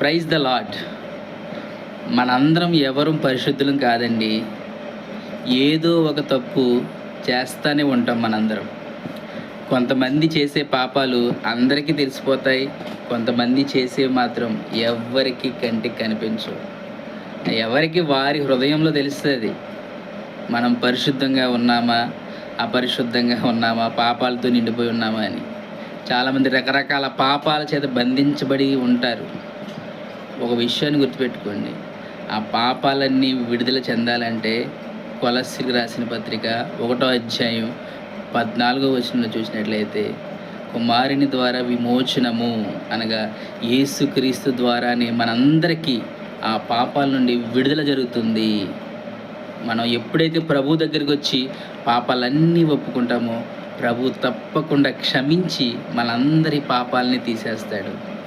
Praise the lord మనందరం ఎవరు పరిశుద్ధులం కాదండి. ఏదో ఒక తప్పు చేస్తూనే ఉంటాం మనందరం. కొంతమంది చేసే పాపాలు అందరికీ తెలిసిపోతాయి. కొంతమంది చేసే మాత్రం ఎవ్వరికి కంటికి కనిపించవు. ఎవరికి వారి హృదయంలో తెలుస్తుంది. మనం పరిశుద్ధంగా ఉన్నామా? అపరిశుద్ధంగా ఉన్నామా? పాపాలతో నిండిపోయి ఉన్నామా అని. చాలామంది రకరకాల పాపాల చేత బంధించబడి ఉంటారు. ఒక విషయాన్ని గుర్తుపెట్టుకోండి. ఆ పాపాలన్నీ విడుదల చెందాలంటే కొలస్సికి రాసిన పత్రిక ఒకటో అధ్యాయం పద్నాలుగో వచనంలో చూసినట్లయితే కుమారుని ద్వారా విమోచనము అనగా యేసుక్రీస్తు ద్వారానే మనందరికీ ఆ పాపాల నుండి విడుదల జరుగుతుంది. మనం ఎప్పుడైతే ప్రభు దగ్గరికి వచ్చి పాపాలన్నీ ఒప్పుకుంటామో ప్రభు తప్పకుండా క్షమించి మనందరి పాపాలని తీసేస్తాడు.